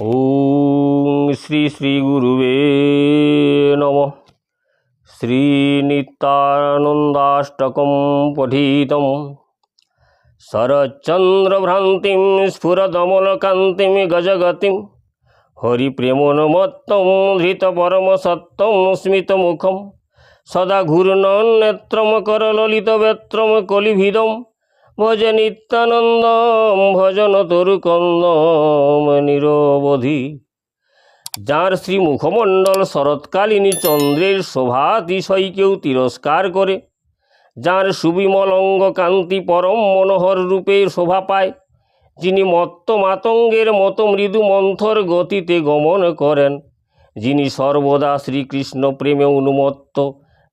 ॐ श्री श्रीगुरुवे नमः श्रीनित्यानन्दाष्टकं पठितं शरच्चन्द्रभ्रान्तिं स्फुरदमलकान्तिं गजगतिं हरिप्रेमोन्मत्तं धृतपरमसत्तं स्मितमुखं सदा घूर्णन्नेत्रं करललितवेत्रं कलिभिदं ভজ নিত্যানন্দম ভজন তরু কন্দম নিরবধি। যার শ্রী মুখমণ্ডল শরৎকালিনী চন্দ্রের শোভাতিশয় কেউ তিরস্কার করে, যার সুবিমল অঙ্গ কান্তি পরম মনোহর রূপে শোভা পায়, যিনি মত্ত মাতঙ্গের মতো মৃদু মন্থর গতিতে গমন করেন, যিনি সর্বদা শ্রীকৃষ্ণ প্রেমে উন্মত্ত,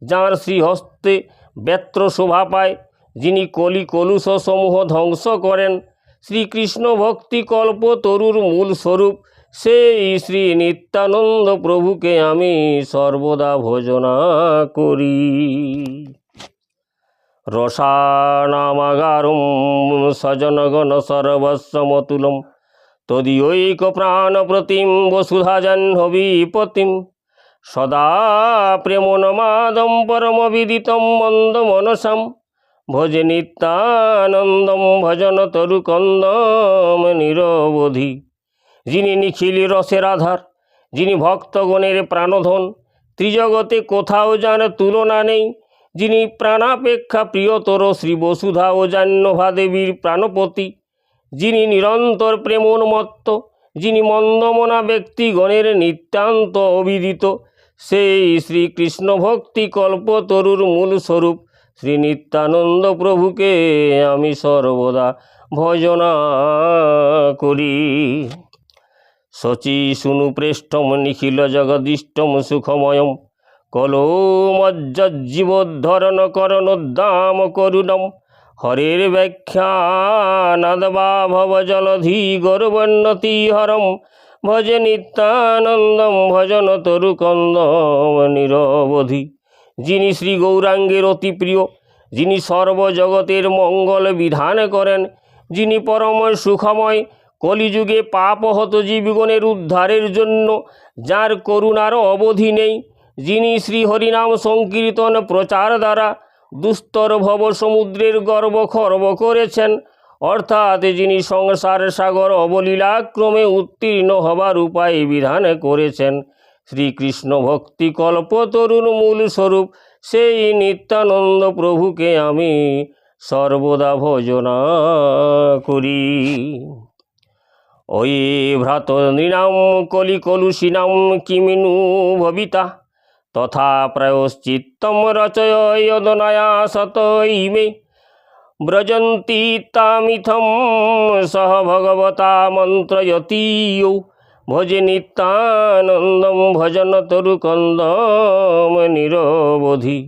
যাঁর শ্রীহস্তে ব্যত্র শোভা পায় যিনি কলি কলুষ সমূহ ধ্বংস করেন, শ্রীকৃষ্ণ ভক্তি কল্প তরুর মূল স্বরূপ, সেই শ্রী নিত্যানন্দ প্রভুকে আমি সর্বদা ভোজনা করি। রসানামাগারম সজনগণ সর্বস্বমতুলম তদীয়ৈক প্রাণপ্রতিম বসুধা জাহ্নবীপতিম সদা প্রেমনমাদম পরমবিদিতম মন্দমনসাম ভজে নিত্যানন্দম ভজন তরুকন্দম নিরবধি। যিনি নিখিল রসের আধার যিনি ভক্তগণের প্রাণধন, ত্রিজগতে কোথাও যার তুলনা নেই। যিনি প্রাণাপেক্ষা প্রিয়তর শ্রী বসুধা ও জাহ্নভা দেবীর প্রাণপতি। যিনি নিরন্তর প্রেমোন্মত্ত, যিনি মন্দমনা ব্যক্তিগণের নিত্যান্ত অবিদিত সেই শ্রীকৃষ্ণ ভক্তি কল্পতরুর মূল স্বরূপ শ্রী নিত্যানন্দ প্রভুকে আমি সর্বদা ভজনা করি। শচী শুনু পৃষ্ঠম নিখিল জগদিষ্টম সুখময়ম কলোমজ্জীবোদ্ধরণ করণোদ্দাম করুণম। হরের ব্যাখ্যানাদবা ভব জলধি গৌরবন্নতি হরম। ভজ নিত্যানন্দম, ভজন তরুকন্দম, নিরবধি। যিনি শ্রী গৌরাঙ্গের অতি প্রিয়, যিনি সর্বজগতের মঙ্গল বিধান করেন, যিনি পরময় সুখময় কলিযুগে পাপহত জীবগণের উদ্ধারের জন্য যার করুণার অবধি নেই, যিনি শ্রী হরিনাম সংকীর্তন প্রচার দ্বারা দুস্তর ভব সমুদ্রের গর্ব খর্ব করেছেন, অর্থাৎ যিনি সংসার সাগর অবলীলাক্রমে উত্তীর্ণ হবার উপায় বিধান করেছেন। শ্রীকৃষ্ণ ভক্তি কল্প তরুণ মূল স্বরূপ, সেই নিত্যানন্দ প্রভুকে আমি সর্বদা ভজনা করি। ওই ভ্রাত নৃণাম কলি কলুষিনাম কিমিনু ভবিতা, তথা প্রায়শ্চিত্তম রচয়দনয়া সত ইমে। ব্রজন্তি তামিথম সহ ভগবতা মন্ত্রয়তীয়। ভজে নিত্যানন্দম ভজন তরুকন্দম নিরবধি।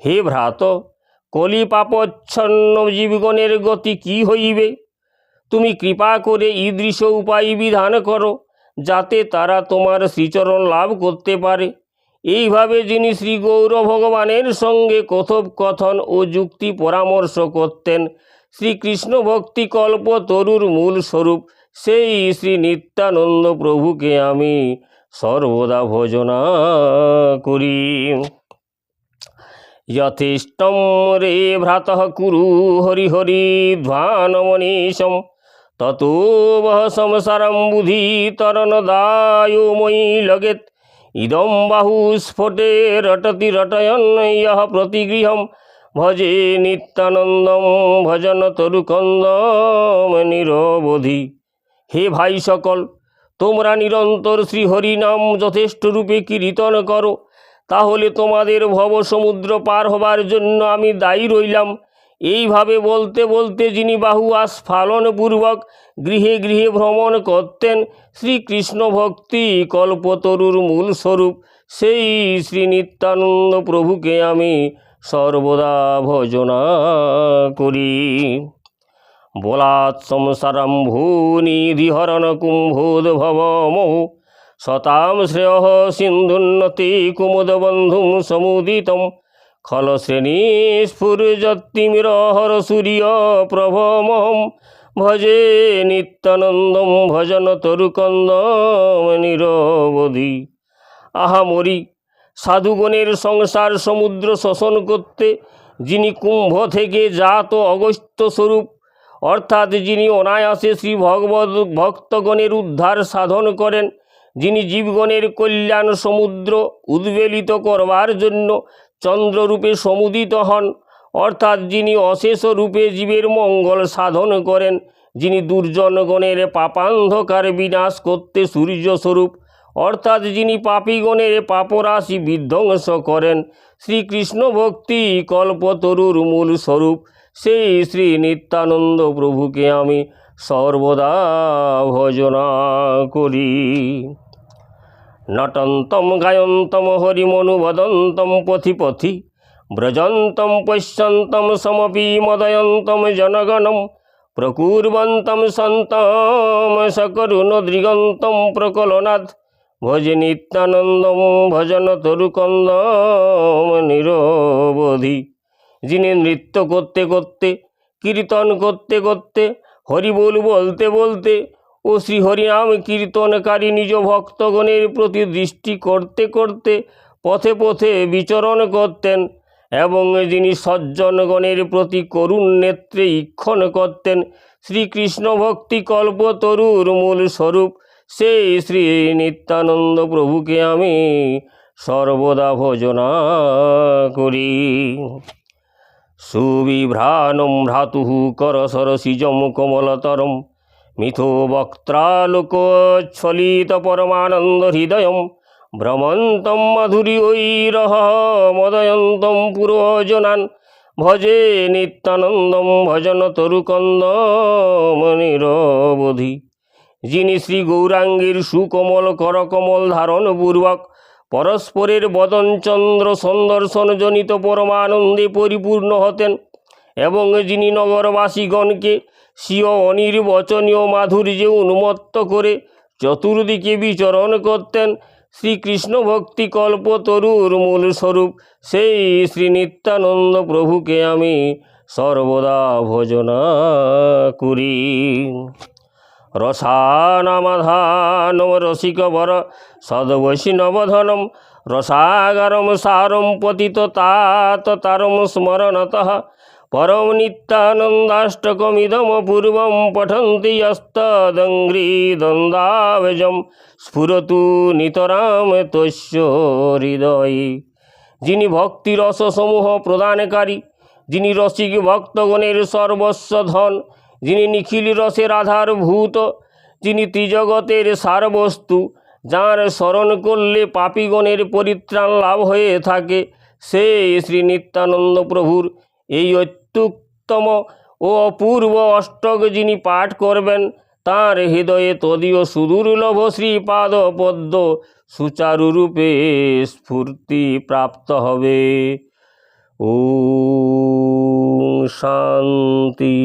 হে ভ্রাত কলি পাপচ্ছন্ন জীবগণের গতি কি হইবে? তুমি কৃপা করে ঈদৃশ উপায় বিধান করো, যাতে তারা তোমার শ্রীচরণ লাভ করতে পারে। এইভাবে যিনি শ্রী গৌর ভগবানের সঙ্গে কথোপকথন ও যুক্তি পরামর্শ করতেন, শ্রীকৃষ্ণ ভক্তি কল্প তরুর মূল স্বরূপ সেই শ্রী নিত্যানন্দ প্রভুকে আমি সর্বদা ভজনা করি। যথেষ্টম রে ভ্রাত কুরু হরি হরি ধ্বানমনীশম, ততো বহ সংসারম বুধি তরণদায়ো ময়ি লগেত, ইদম বাহু স্ফোটে রটতি রটয়ন ইহ প্রতিগৃহম, ভজে নিত্যানন্দম ভজন তরুকন্দম নিরবধি। হে ভাই সকল, তোমরা নিরন্তর শ্রীহরি নাম যথেষ্ট রূপে কীর্তন করো। তাহলে তোমাদের ভব সমুদ্র পার হবার জন্য আমি দায়ী রইলাম। এইভাবে বলতে বলতে যিনি বাহু আস্ফালনপূর্বক গৃহে গৃহে ভ্রমণ করতেন, শ্রীকৃষ্ণ ভক্তি কল্পতরুর মূল স্বরূপ, সেই শ্রী নিত্যানন্দ প্রভুকে আমি সর্বদা ভজনা করি। বলাৎ সংসারম ভূনিধিহরণ কুম্ভোদ্ভব মোহ। শতাম শ্রেয় সিন্ধুন্নতি কুমুদবন্ধুম সমুদিতম। খলশ্রেণী স্ফুর্যতিমিরহর সূর্য প্রভমহম। ভজে নিত্যানন্দম ভজন তরুকন্দম নিরবধি। আহা মরি, সাধুগণের সংসার সমুদ্র শোষণ করতে, যিনি কুম্ভ থেকে জাত অগস্ত্য স্বরূপ অর্থাৎ যিনি অনায়াসে শ্রী ভগবত ভক্তগণের উদ্ধার সাধন করেন, যিনি জীবগণের কল্যাণ সমুদ্র উদ্বেলিত করবার জন্য চন্দ্ররূপে সমুদিত হন, অর্থাৎ যিনি অশেষ রূপে জীবের মঙ্গল সাধন করেন, যিনি দুর্জনগণের পাপান্ধকার বিনাশ করতে সূর্যস্বরূপ, অর্থাৎ যিনি পাপীগণের পাপরাশি বিধ্বংস করেন, শ্রীকৃষ্ণ ভক্তি কল্পতরুর মূল স্বরূপ। সেই শ্রী নিত্যানন্দ প্রভুকে আমি সর্বদা ভজনা করি। নটন্তম গায়ন্তম হরিমনুবদন্তম পথি পথি। ব্রজন্তম পশ্যন্তম সমপি মদয়ন্তম জনগণম। প্রকুর্বন্তম সন্তম সকরুণ দৃগন্তম প্রকলনাথ। ভজ নিত্যানন্দম, ভজন তরুকন্দম, নিরবধি। যিনি নৃত্য করতে করতে, কীর্তন করতে করতে, হরিবোল বলতে বলতে ও শ্রী হরিনাম কীর্তনকারী নিজ ভক্তগণের প্রতি দৃষ্টি করতে করতে পথে পথে বিচরণ করতেন এবং যিনি সজ্জনগণের প্রতি করুণ নেত্রে ইক্ষণ করতেন, শ্রীকৃষ্ণ ভক্তি কল্পতরুর মূল স্বরূপ সেই শ্রী নিত্যানন্দ প্রভুকে আমি সর্বদা ভজনা করি। সুবিভ্রাণম ভ্রাতুঃ করসরসিজম কমলতরম মিথো বক্ত্রালোকচ্ছলিত পরমানন্দ হৃদয়ম ভ্রমন্তম মাধুরী ঐরহ মদয়ন্তম পুরোজনান ভজে নিত্যানন্দম ভজন তরুকন্দম নিরবধি। যিনি শ্রী গৌরাঙ্গীর সুকমল, করকমল ধারণ পূর্বক পরস্পরের বদনচন্দ্র সন্দর্শনজনিত পরমানন্দে পরিপূর্ণ হতেন এবং যিনি নগরবাসীগণকে স্বীয় অনির্বচনীয় মাধুর্যে উন্মত্ত করে চতুর্দিকে বিচরণ করতেন, শ্রীকৃষ্ণ ভক্তি কল্প তরুর মূল স্বরূপ, সেই শ্রী নিত্যানন্দ প্রভুকে আমি সর্বদা ভজনা করি। রসানামাধানম রসিকবর সদ্বৈষ্ণবধনম রসাগরম সারম পতিত তাত তারম স্মরণতঃ পরম নিত্যানন্দাষ্টকমিদম পূর্বম পঠন্তি যস্তদঙ্ঘ্রিদন্দাবজম স্ফুরতু নিতরাম তস্য হৃদয়ে। যিনি ভক্তি রসসমূহ প্রদানকারী, যিনি রসিক ভক্তগণের সর্বস্ব ধন যিনি নিখিল রসের আধারভূত যিনি ত্রিজগতের সারবস্তু, যাঁর স্মরণ করলে পাপীগণের পরিত্রাণ লাভ হয়ে থাকে, সে শ্রী নিত্যানন্দ প্রভুর এই অত্যুত্তম ও অপূর্ব অষ্টক যিনি পাঠ করবেন, তাঁর হৃদয়ে তদীয় সুদুর্লভ শ্রীপাদ পদ্ম সুচারুরূপে স্ফূর্তি প্রাপ্ত হবে। ও শান্তি।